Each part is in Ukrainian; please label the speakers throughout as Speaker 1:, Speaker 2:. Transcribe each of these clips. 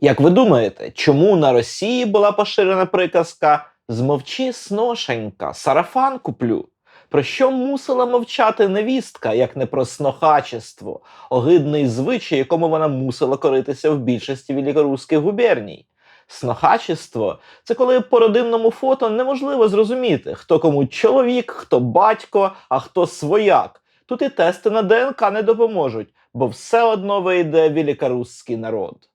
Speaker 1: Як ви думаєте, чому на Росії була поширена приказка Змовчи, сношенька, сарафан куплю? Про що мусила мовчати невістка, як не про снохачество, огидний звичай, якому вона мусила коритися в більшості великоруських губерній? Снохачество це коли по родинному фото неможливо зрозуміти, хто кому чоловік, хто батько, а хто свояк. Тут і тести на ДНК не допоможуть, бо все одно вийде великоруський народ.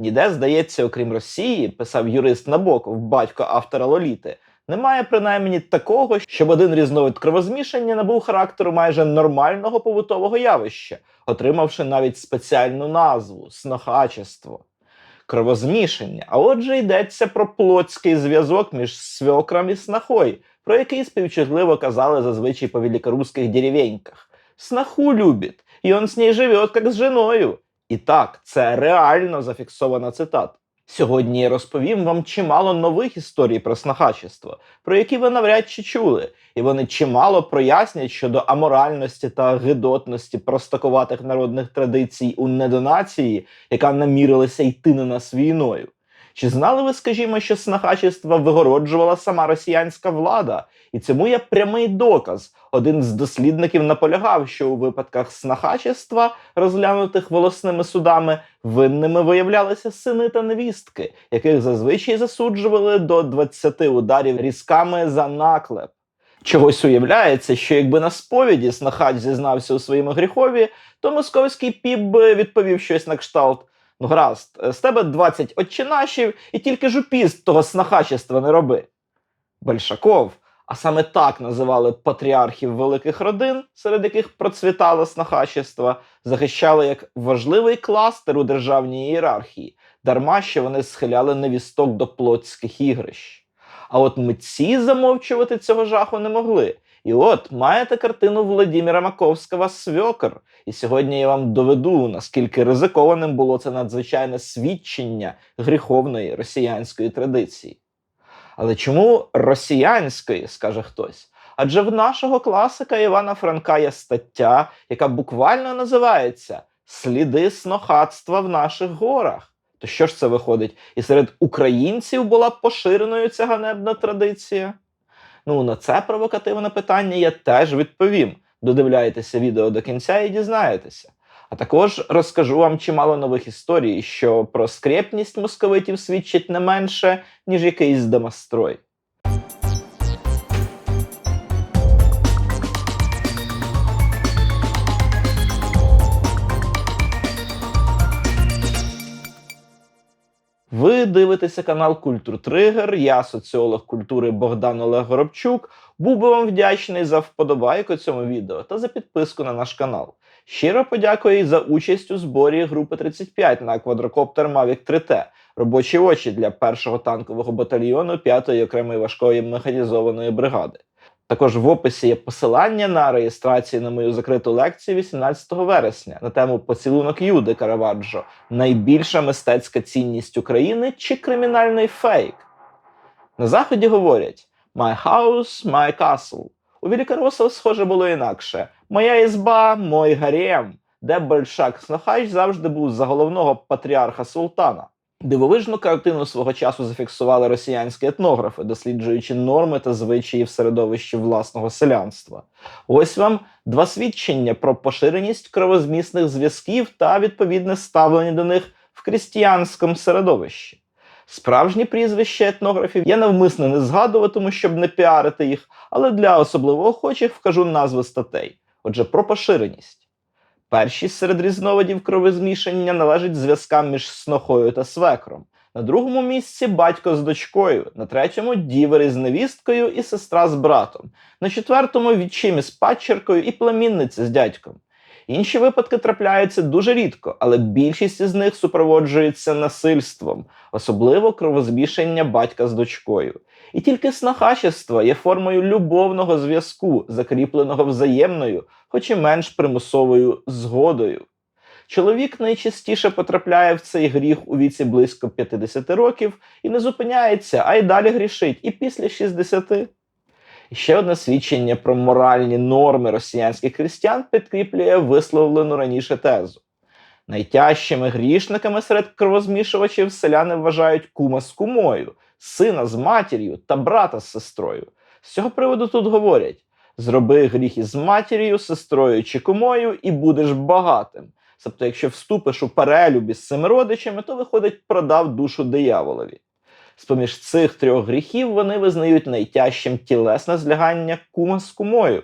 Speaker 1: Ніде, здається, окрім Росії, писав юрист Набоков, батько автора Лоліти, немає принаймні такого, щоб один різновид кровозмішання набув характеру майже нормального побутового явища, отримавши навіть спеціальну назву снохачество. Кровозмішання, а отже йдеться про плотський зв'язок між свьокрам і снахою, про який співчутливо казали зазвичай по великоруських деревеньках. Снаху любить, і он з ней живе, як з женою. І так, це реально зафіксована цитата. Сьогодні я розповім вам чимало нових історій про снахачество, про які ви навряд чи чули, і вони чимало прояснять щодо аморальності та гидотності простакуватих народних традицій у недонації, яка намірилася йти на нас війною. Чи знали ви, скажімо, що снахачество вигороджувала сама росіянська влада? І цьому є прямий доказ. Один з дослідників наполягав, що у випадках снахачества, розглянутих волосними судами, винними виявлялися сини та невістки, яких зазвичай засуджували до 20 ударів різками за наклеп. Чогось уявляється, що якби на сповіді снахач зізнався у своєму гріхові, то московський піп би відповів щось на кшталт. Ну, гаразд, з тебе 20 отчинашів, і тільки жупіст того снахачества не роби. Большаков, а саме так називали патріархів великих родин, серед яких процвітало снахачество, захищали як важливий кластер у державній ієрархії, дарма що вони схиляли невісток до плотських ігрищ. А от митці замовчувати цього жаху не могли. І от маєте картину Владимира Маковського Свьокер. І сьогодні я вам доведу, наскільки ризикованим було це надзвичайне свідчення гріховної росіянської традиції. Але чому росіянської, скаже хтось? Адже в нашого класика Івана Франка є стаття, яка буквально називається Сліди снохатства в наших горах. То що ж це виходить? І серед українців була поширеною ця ганебна традиція? Ну, на це провокативне питання я теж відповім. Додивляйтеся відео до кінця і дізнаєтеся. А також розкажу вам чимало нових історій, що про скрепність московитів свідчить не менше, ніж якийсь домострой. Дивитеся канал Культур Тригер. Я соціолог культури Богдан Олег Горобчук. Був би вам вдячний за вподобайку цьому відео та за підписку на наш канал. Щиро подякую за участь у зборі групи 35 на квадрокоптер Mavic 3T, робочі очі для першого танкового батальйону 5-ї окремої важкої механізованої бригади. Також в описі є посилання на реєстрацію на мою закриту лекцію 18 вересня на тему поцілунок Юди Караваджо найбільша мистецька цінність України чи кримінальний фейк. На заході говорять My house, my castle. У Великоросах, схоже, було інакше. Моя ізба, мой гарем, де Большак Снохач завжди був за головного патріарха султана. Дивовижну картину свого часу зафіксували росіянські етнографи, досліджуючи норми та звичаї в середовищі власного селянства. Ось вам два свідчення про поширеність кровозмісних зв'язків та відповідне ставлення до них в крістіянському середовищі. Справжні прізвища етнографів я навмисно не згадуватиму, щоб не піарити їх, але для особливо охочих вкажу назви статей. Отже, про поширеність. Першість серед різновидів кровозмішання належить зв'язкам між снохою та свекром. На другому місці батько з дочкою, на третьому дівери з невісткою і сестра з братом, на четвертому відчим із падчеркою і племінниця з дядьком. Інші випадки трапляються дуже рідко, але більшість із них супроводжується насильством, особливо кровозмішання батька з дочкою. І тільки снахачество є формою любовного зв'язку, закріпленого взаємною, хоч і менш примусовою згодою. Чоловік найчастіше потрапляє в цей гріх у віці близько 50 років і не зупиняється, а й далі грішить, і після 60. Ще одне свідчення про моральні норми росіянських християн підкріплює висловлену раніше тезу. Найтяжчими грішниками серед кровозмішувачів селяни вважають кума з кумою, сина з матір'ю та брата з сестрою. З цього приводу тут говорять: зроби гріх із матір'ю, сестрою чи кумою, і будеш багатим. Тобто, якщо вступиш у перелюбі з цими родичами, то виходить, продав душу дияволові. З-поміж цих трьох гріхів вони визнають найтяжчим тілесне злягання кума з кумою.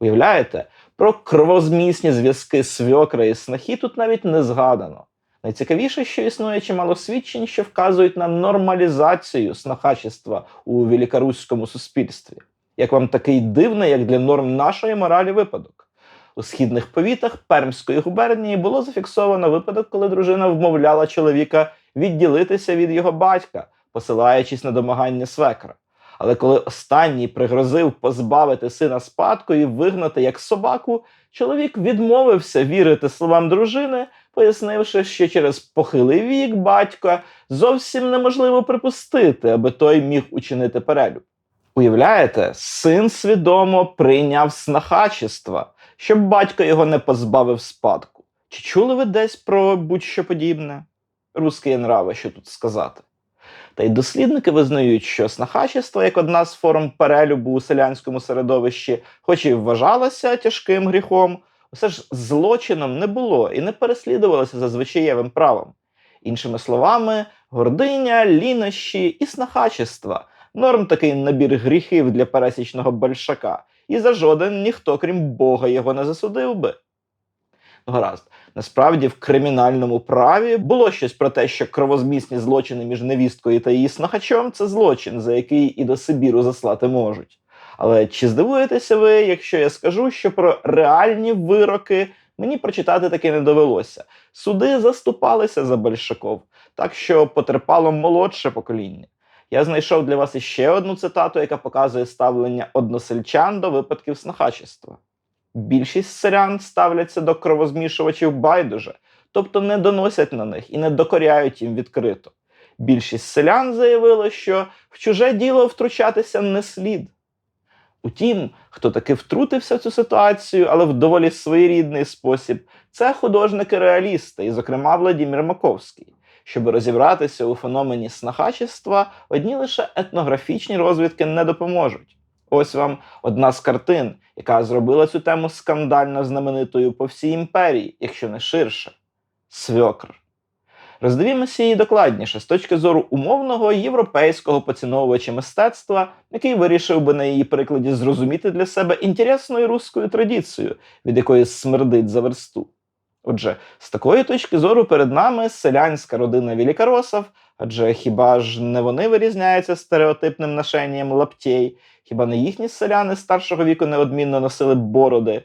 Speaker 1: Уявляєте, про кровозмісні зв'язки свьокра і снахи тут навіть не згадано. Найцікавіше, що існує чимало свідчень, що вказують на нормалізацію снахачества у великоруському суспільстві. Як вам такий дивний, як для норм нашої моралі випадок? У східних повітах Пермської губернії було зафіксовано випадок, коли дружина вмовляла чоловіка відділитися від його батька, посилаючись на домагання свекра. Але коли останній пригрозив позбавити сина спадку і вигнати як собаку, чоловік відмовився вірити словам дружини, пояснивши, що через похилий вік батька зовсім неможливо припустити, аби той міг учинити перелюб. Уявляєте, син свідомо прийняв снахачество, щоб батько його не позбавив спадку. Чи чули ви десь про будь-що подібне? Руські нрави, що тут сказати. Та й дослідники визнають, що снахачество як одна з форм перелюбу у селянському середовищі, хоч і вважалося тяжким гріхом, усе ж злочином не було і не переслідувалося за звичаєвим правом. Іншими словами, гординя, лінощі і снахачество норм такий набір гріхів для пересічного большака, і за жоден ніхто, крім Бога, його не засудив би. Ну, гаразд. Насправді, в кримінальному праві було щось про те, що кровозмісні злочини між невісткою та її снахачом це злочин, за який і до Сибіру заслати можуть. Але чи здивуєтеся ви, якщо я скажу, що про реальні вироки мені прочитати таки не довелося? Суди заступалися за Большаков, так що потерпало молодше покоління. Я знайшов для вас іще одну цитату, яка показує ставлення односельчан до випадків снахачества. Більшість селян ставляться до кровозмішувачів байдуже, тобто не доносять на них і не докоряють їм відкрито. Більшість селян заявило, що в чуже діло втручатися не слід. Утім, хто таки втрутився в цю ситуацію, але в доволі своєрідний спосіб, це художники-реалісти, і, зокрема, Владимир Маковський. Щоб розібратися у феномені снахачества, одні лише етнографічні розвідки не допоможуть. Ось вам одна з картин, яка зробила цю тему скандально знаменитою по всій імперії, якщо не ширше свьокр. Роздивімося її докладніше з точки зору умовного європейського поціновувача мистецтва, який вирішив би на її прикладі зрозуміти для себе інтересною руською традицією, від якої смердить за версту. Отже, з такої точки зору перед нами селянська родина Великоросов, адже хіба ж не вони вирізняються стереотипним ношенням лаптєй, хіба не їхні селяни старшого віку неодмінно носили бороди?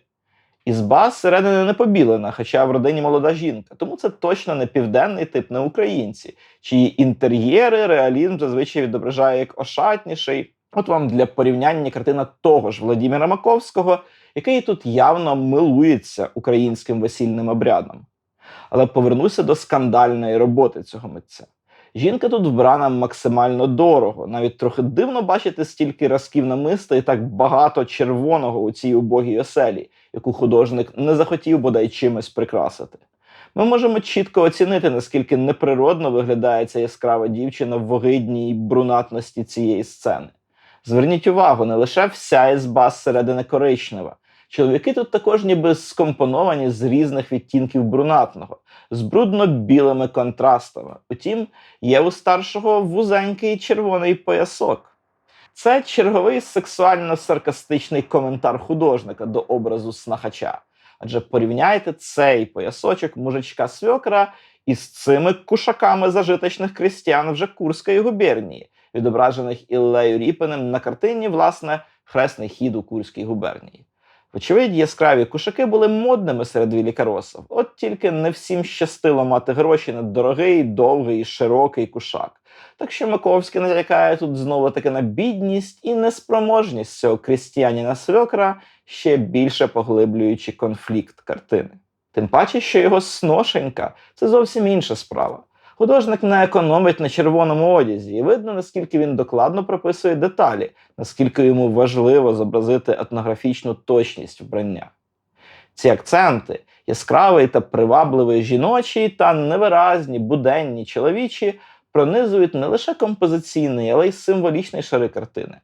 Speaker 1: Ізба зсередини не побілена, хоча в родині молода жінка, тому це точно не південний тип, не українці, чиї інтер'єри реалізм зазвичай відображає як ошатніший. От вам для порівняння картина того ж Владимира Маковського, який тут явно милується українським весільним обрядом. Але повернуся до скандальної роботи цього митця. Жінка тут вбрана максимально дорого. Навіть трохи дивно бачити стільки разків намиста і так багато червоного у цій убогій оселі, яку художник не захотів бодай чимось прикрасити. Ми можемо чітко оцінити, наскільки неприродно виглядає ця яскрава дівчина в вогидній брунатності цієї сцени. Зверніть увагу, не лише вся ізба зсередини коричнева. Чоловіки тут також ніби скомпоновані з різних відтінків брунатного, з брудно-білими контрастами. Утім, є у старшого вузенький червоний поясок. Це черговий сексуально-саркастичний коментар художника до образу снахача. Адже порівняйте цей поясочок мужичка свьокра із цими кушаками зажиточних крістян вже Курської губернії, відображених Іллею Ріпиним на картині, власне, хресний хід у Курській губернії. Вочевидь, яскраві кушаки були модними серед великоросів, от тільки не всім щастило мати гроші на дорогий, довгий і широкий кушак. Так що Маковський нарікає тут знову таки на бідність і неспроможність цього крістіяніна свекра, ще більше поглиблюючи конфлікт картини. Тим паче, що його сношенька це зовсім інша справа. Художник не економить на червоному одязі, і видно, наскільки він докладно прописує деталі, наскільки йому важливо зобразити етнографічну точність вбрання. Ці акценти, Яскравий та привабливий жіночий та невиразні буденні чоловічі пронизують не лише композиційний, але й символічний шари картини.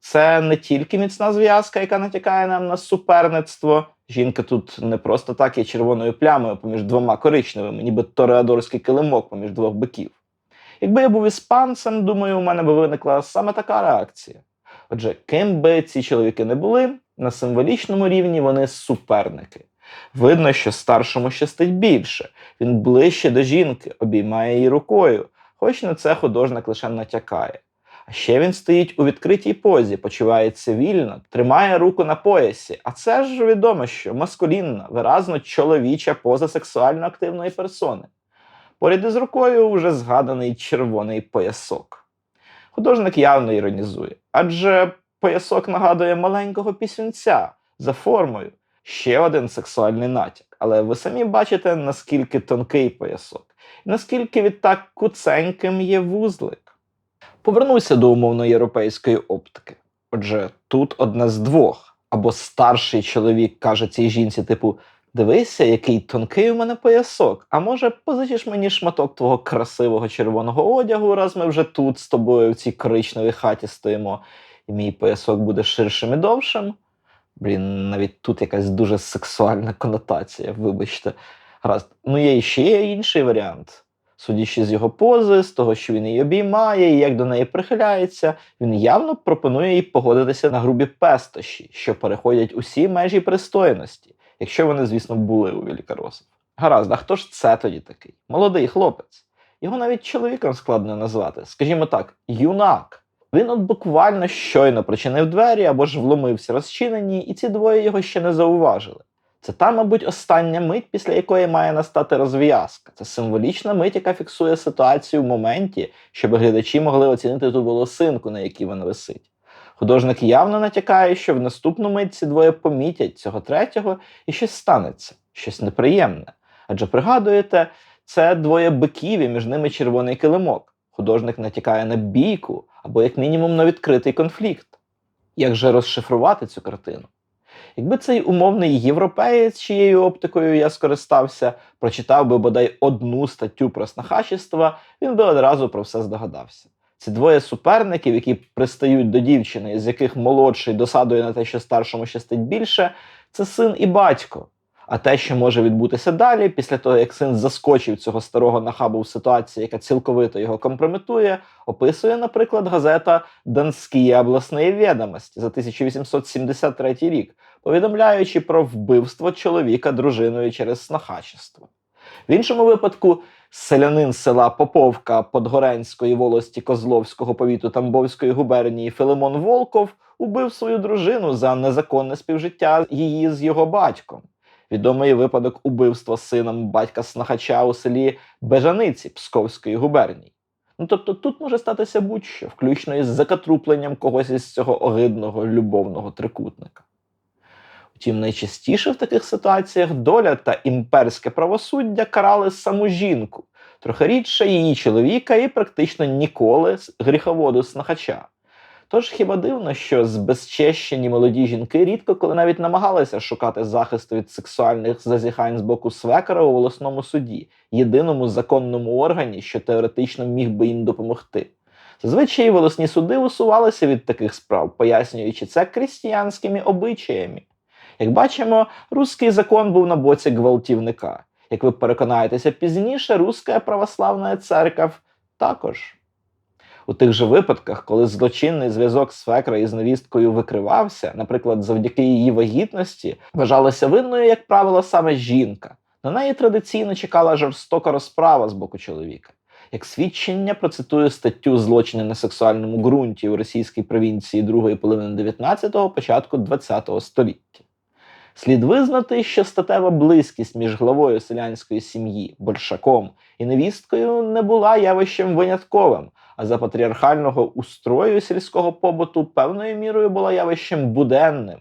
Speaker 1: Це не тільки міцна зв'язка, яка натякає нам на суперництво. Жінка тут не просто так є червоною плямою поміж двома коричневими, ніби тореадорський килимок поміж двох биків. Якби я був іспанцем, думаю, у мене би виникла саме така реакція. Отже, ким би ці чоловіки не були, на символічному рівні вони суперники. Видно, що старшому щастить більше, він ближче до жінки, обіймає її рукою, хоч на це художник лише натякає. А ще він стоїть у відкритій позі, почувається вільно, тримає руку на поясі. А це ж відомо, що маскулінна, виразно чоловіча поза сексуально активної персони. Поряд із рукою вже згаданий червоний поясок. Художник явно іронізує, адже поясок нагадує маленького пісюнця за формою, ще один сексуальний натяк. Але ви самі бачите, наскільки тонкий поясок, і наскільки відтак куценьким є вузлик. Повернуся до умовно європейської оптики. Отже, тут одне з двох. Або старший чоловік каже цій жінці, типу, дивися, який тонкий у мене поясок. А може, позичиш мені шматок твого красивого червоного одягу, раз ми вже тут з тобою в цій коричневій хаті стоїмо, і мій поясок буде ширшим і довшим. Блін, навіть тут якась дуже сексуальна конотація, вибачте. Гаразд. Ну, є ще інший варіант. Судячи з його пози, з того, що він її обіймає і як до неї прихиляється, він явно пропонує їй погодитися на грубі пестощі, що переходять усі межі пристойності, якщо вони, звісно, були у Великоросов. Гаразд, а хто ж це тоді такий? Молодий хлопець. Його навіть чоловіком складно назвати. Скажімо так, юнак. Він от буквально щойно причинив двері або ж вломився розчинені, і ці двоє його ще не зауважили. Це та, мабуть, остання мить, після якої має настати розв'язка. Це символічна мить, яка фіксує ситуацію в моменті, щоб глядачі могли оцінити ту волосинку, на якій вона висить. Художник явно натякає, що в наступну мить ці двоє помітять цього третього і щось станеться, щось неприємне. Адже пригадуєте, це двоє биків і між ними червоний килимок. Художник натякає на бійку або, як мінімум, на відкритий конфлікт. Як же розшифрувати цю картину? Якби цей умовний європеєць, чиєю оптикою я скористався, прочитав би бодай одну статтю про снахачество, він би одразу про все здогадався. Ці двоє суперників, які пристають до дівчини, з яких молодший досадує на те, що старшому щастить більше, це син і батько. А те, що може відбутися далі, після того, як син заскочив цього старого нахабу в ситуації, яка цілковито його компрометує, описує, наприклад, газета Донські обласні відомості за 1873 рік, повідомляючи про вбивство чоловіка дружиною через снахачество. В іншому випадку селянин села Поповка Подгоренської волості Козловського повіту Тамбовської губернії Филимон Волков убив свою дружину за незаконне співжиття її з його батьком. Відомий випадок убивства сином батька снахача у селі Бежаниці Псковської губернії. Ну тобто тут може статися будь-що, включно із закатрупленням когось із цього огидного любовного трикутника. Втім, найчастіше в таких ситуаціях доля та імперське правосуддя карали саму жінку, трохи рідше її чоловіка і практично ніколи гріховоду снахача. Тож хіба дивно, що збезчещені молоді жінки рідко коли навіть намагалися шукати захисту від сексуальних зазіхань з боку свекера у волосному суді, єдиному законному органі, що теоретично міг би їм допомогти. Зазвичай волосні суди усувалися від таких справ, пояснюючи це крістіянськими обичаями. Як бачимо, руський закон був на боці гвалтівника. Як ви переконаєтеся пізніше, руська православна церква також. У тих же випадках, коли злочинний зв'язок свекра із невісткою викривався, наприклад, завдяки її вагітності, вважалася винною, як правило, саме жінка. На неї традиційно чекала жорстока розправа з боку чоловіка. Як свідчення процитую статтю злочини на сексуальному ґрунті у російській провінції другої половини 19-го, початку 20-го століття. Слід визнати, що статева близькість між главою селянської сім'ї, большаком і невісткою не була явищем винятковим, а за патріархального устрою сільського побуту певною мірою була явищем буденним.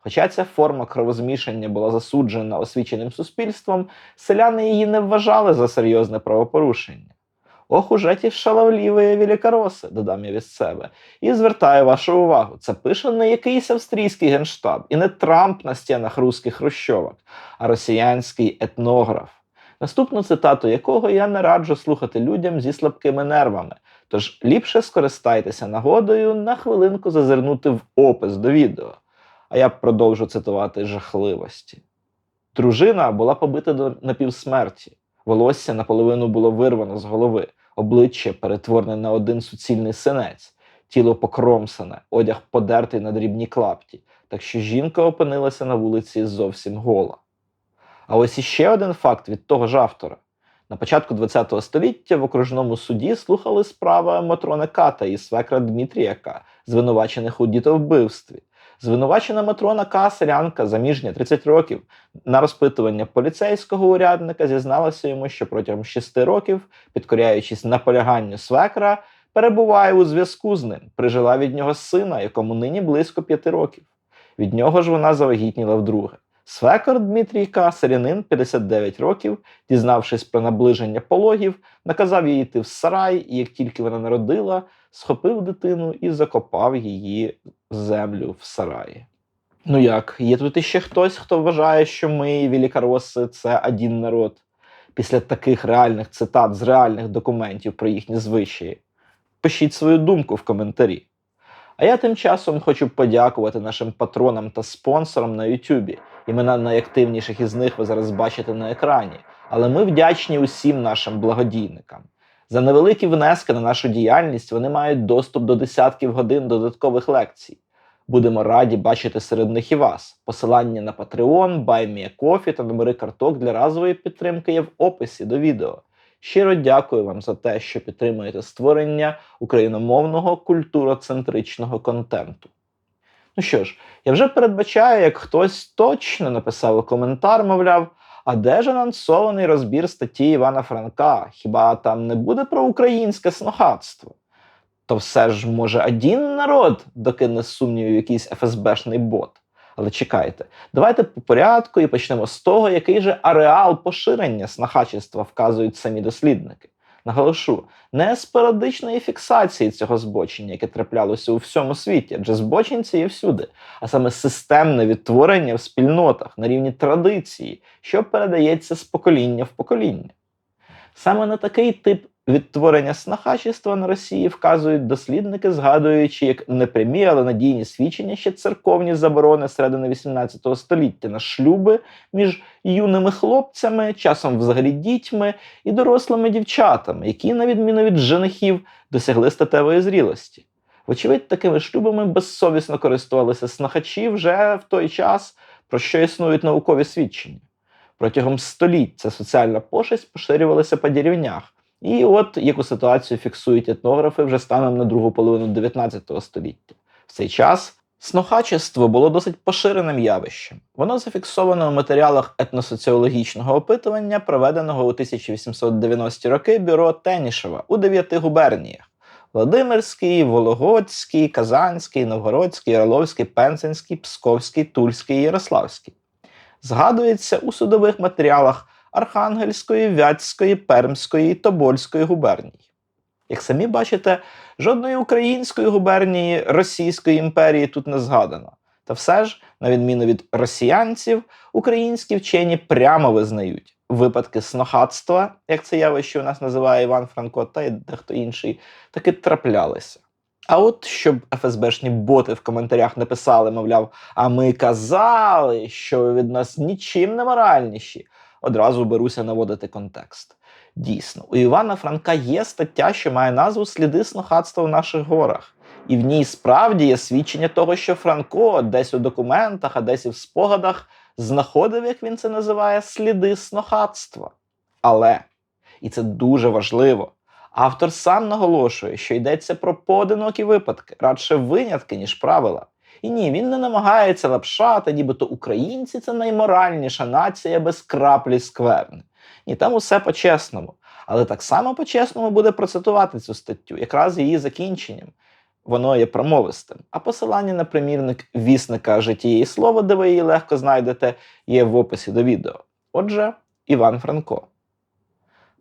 Speaker 1: Хоча ця форма кровозмішання була засуджена освіченим суспільством, селяни її не вважали за серйозне правопорушення. Ох, уже ті шаловліві великороси, додам я від себе. І звертаю вашу увагу, це пише не якийсь австрійський генштаб і не Трамп на стінах русських хрущовок, а росіянський етнограф. Наступну цитату якого я не раджу слухати людям зі слабкими нервами. Тож ліпше скористайтеся нагодою на хвилинку зазирнути в опис до відео. А я продовжу цитувати жахливості. Дружина була побита до напівсмерті, волосся наполовину було вирвано з голови, обличчя перетворене на один суцільний синець, тіло покромсане, одяг подертий на дрібні клапті, так що жінка опинилася на вулиці зовсім гола. А ось іще один факт від того ж автора. На початку ХХ століття в окружному суді слухали справи Матрони Ката і свекра Дмитрія звинувачених у дітовбивстві. Звинувачена Матрона К. селянка, заміжня 30 років, на розпитування поліцейського урядника зізналася йому, що протягом 6 років, підкоряючись наполяганню свекра, перебуває у зв'язку з ним, прижила від нього сина, якому нині близько 5 років. Від нього ж вона завагітніла вдруге. Свекор Дмитрій К. селянин 59 років, дізнавшись про наближення пологів, наказав їй йти в сарай, і як тільки вона народила, схопив дитину і закопав її в землю в сараї. Ну як, є тут іще хтось, хто вважає, що ми, великороси, це один народ. Після таких реальних цитат з реальних документів про їхні звичаї. Пишіть свою думку в коментарі. А я тим часом хочу подякувати нашим патронам та спонсорам на Ютубі. Імена найактивніших із них ви зараз бачите на екрані. Але ми вдячні усім нашим благодійникам. За невеликі внески на нашу діяльність вони мають доступ до десятків годин додаткових лекцій. Будемо раді бачити серед них і вас. Посилання на Patreon, BuyMeACoffee та номери карток для разової підтримки є в описі до відео. Щиро дякую вам за те, що підтримуєте створення україномовного культуроцентричного контенту. Ну що ж, я вже передбачаю, як хтось точно написав у коментар, мовляв, а де ж анонсований розбір статті Івана Франка? Хіба там не буде про українське снохатство? То все ж, може, один народ докине сумнівів якийсь ФСБшний бот. Але чекайте, давайте по порядку і почнемо з того, який же ареал поширення снахачества вказують самі дослідники. Наголошу, не з періодичної фіксації цього збочення, яке траплялося у всьому світі, адже збочинці є всюди, а саме системне відтворення в спільнотах на рівні традиції, що передається з покоління в покоління. Саме на такий тип відтворення снахачества на Росії вказують дослідники, згадуючи як непрямі, але надійні свідчення ще церковні заборони середини XVIII століття на шлюби між юними хлопцями, часом взагалі дітьми і дорослими дівчатами, які, на відміну від женихів, досягли статевої зрілості. Вочевидь, такими шлюбами безсовісно користувалися снахачі вже в той час, про що існують наукові свідчення. Протягом століть ця соціальна пошесть поширювалася по деревнях. І от яку ситуацію фіксують етнографи вже станом на другу половину 19 століття. В цей час снохачество було досить поширеним явищем. Воно зафіксовано у матеріалах етносоціологічного опитування, проведеного у 1890-ті роки бюро Тенішева у дев'яти губерніях: Владимирський, Вологодський, Казанський, Новгородський, Орловський, Пензенський, Псковський, Тульський, Ярославський. Згадується у судових матеріалах. Архангельської, Вятської, Пермської і Тобольської губерній. Як самі бачите, жодної української губернії Російської імперії тут не згадано. Та все ж, на відміну від росіянців, українські вчені прямо визнають випадки снохатства, як це явище у нас називає Іван Франко, та й дехто інший, таки траплялися. А от щоб ФСБшні боти в коментарях написали, мовляв, а ми казали, що ви від нас нічим не моральніші одразу беруся наводити контекст. Дійсно, у Івана Франка є стаття, що має назву Сліди снохатства в наших горах. І в ній справді є свідчення того, що Франко десь у документах, а десь і в спогадах знаходив, як він це називає, сліди снохатства. Але, і це дуже важливо, автор сам наголошує, що йдеться про поодинокі випадки, радше винятки, ніж правила. І ні, він не намагається лапшати, нібито українці це найморальніша нація без краплі скверни. Ні, там усе по-чесному. Але так само по-чесному буде процитувати цю статтю, якраз її закінченням. Воно є промовистим. А посилання на примірник вісника життєї слова, де ви її легко знайдете, є в описі до відео. Отже, Іван Франко.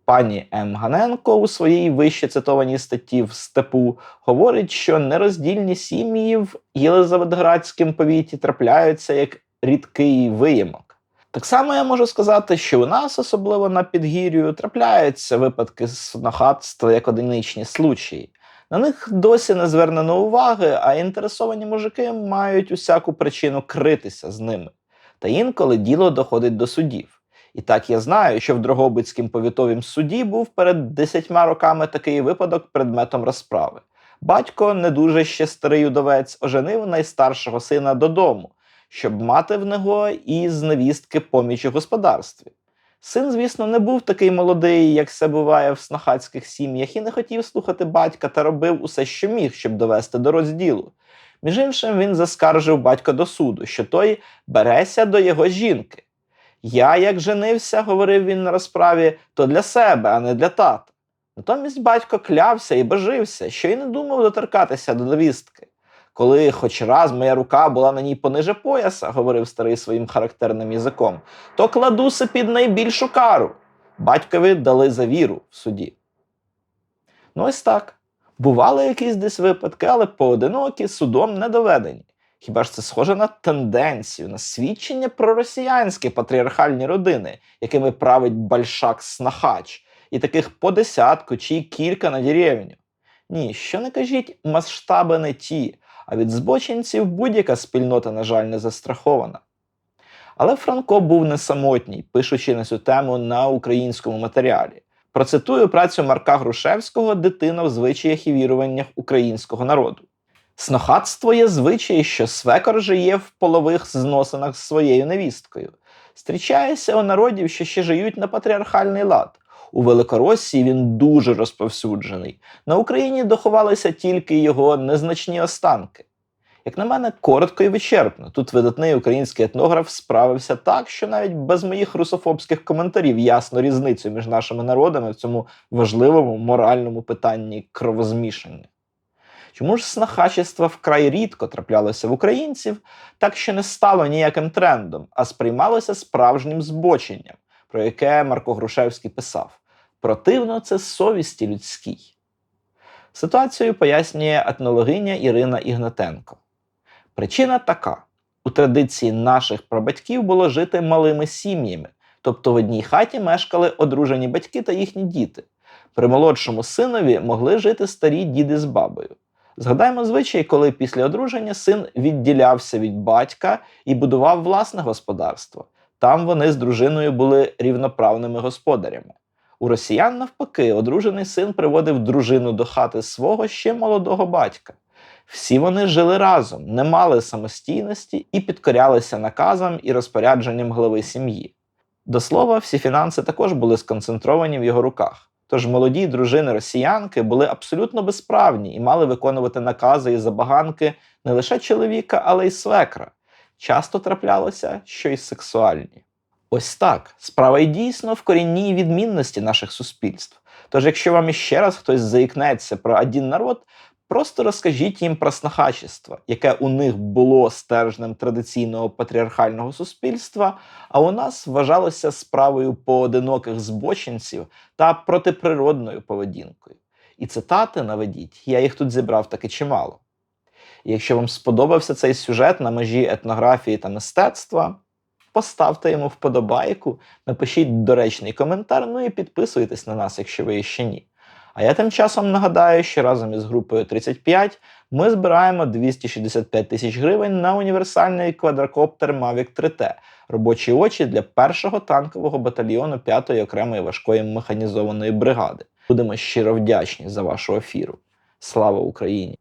Speaker 1: Пані М. Ганенко у своїй вище цитованій статті в степу говорить, що нероздільні сім'ї в Єлизаветградському повіті трапляються як рідкий виємок. Так само я можу сказати, що у нас, особливо на підгір'ю, трапляються випадки снохатства як одиничні случаї. На них досі не звернено уваги, а інтересовані мужики мають усяку причину критися з ними. Та інколи діло доходить до судів. І так я знаю, що в Дрогобицькому повітовім суді був перед десятьма роками такий випадок предметом розправи. Батько, не дуже ще старий удовець, оженив найстаршого сина додому, щоб мати в нього і з невістки поміч у господарстві. Син, звісно, не був такий молодий, як це буває в снахацьких сім'ях, і не хотів слухати батька та робив усе, що міг, щоб довести до розділу. Між іншим, він заскаржив батька до суду, що той береся до його жінки. Я, як женився, говорив він на розправі, то для себе, а не для тата. Натомість батько клявся і божився, що й не думав доторкатися до невістки. Коли хоч раз моя рука була на ній пониже пояса, говорив старий своїм характерним язиком, то кладуся під найбільшу кару. Батькові дали за віру в суді. Ну, ось так. Бували якісь десь випадки, але поодинокі судом не доведені. Хіба ж це схоже на тенденцію, на свідчення про росіянські патріархальні родини, якими править Бальшак Снахач, і таких по десятку чи й кілька на деревню? Ні, що не кажіть, масштаби не ті, а від збочинців будь-яка спільнота, на жаль, не застрахована. Але Франко був не самотній, пишучи на цю тему на українському матеріалі. Процитую працю Марка Грушевського Дитина в звичаях і віруваннях українського народу. Снохатство є звичай, що свекор жиє в полових зносинах з своєю невісткою. Зустрічається у народів, що ще живуть на патріархальний лад. У Великоросії він дуже розповсюджений. На Україні доховалися тільки його незначні останки. Як на мене, коротко і вичерпно. Тут видатний український етнограф справився так, що навіть без моїх русофобських коментарів ясно різницю між нашими народами в цьому важливому моральному питанні кровозмішання. Чому ж снахачество вкрай рідко траплялося в українців, так що не стало ніяким трендом, а сприймалося справжнім збоченням, про яке Марко Грушевський писав: противно це совісті людській. Ситуацію пояснює етнологиня Ірина Ігнатенко. Причина така: у традиції наших прабатьків було жити малими сім'ями, тобто в одній хаті мешкали одружені батьки та їхні діти. При молодшому синові могли жити старі діди з бабою. Згадаємо звичай, коли після одруження син відділявся від батька і будував власне господарство. Там вони з дружиною були рівноправними господарями. У росіян, навпаки, одружений син приводив дружину до хати свого ще молодого батька. Всі вони жили разом, не мали самостійності і підкорялися наказам і розпорядженням глави сім'ї. До слова, всі фінанси також були сконцентровані в його руках. Тож молоді дружини росіянки були абсолютно безправні і мали виконувати накази і забаганки не лише чоловіка, але й свекра. Часто траплялося, що й сексуальні. Ось так. Справа й дійсно в корінній відмінності наших суспільств. Тож, якщо вам іще раз хтось заікнеться про один народ, просто розкажіть їм про снахачество, яке у них було стержнем традиційного патріархального суспільства, а у нас вважалося справою поодиноких збочинців та протиприродною поведінкою. І цитати наведіть, я їх тут зібрав таки чимало. Якщо вам сподобався цей сюжет на межі етнографії та мистецтва, поставте йому вподобайку, напишіть доречний коментар, ну і підписуйтесь на нас, якщо ви ще ні. А я тим часом нагадаю, що разом із групою 35 ми збираємо 265 тисяч гривень на універсальний квадрокоптер Mavic 3T, робочі очі для першого танкового батальйону 5-ї окремої важкої механізованої бригади. Будемо щиро вдячні за вашу ефіру. Слава Україні!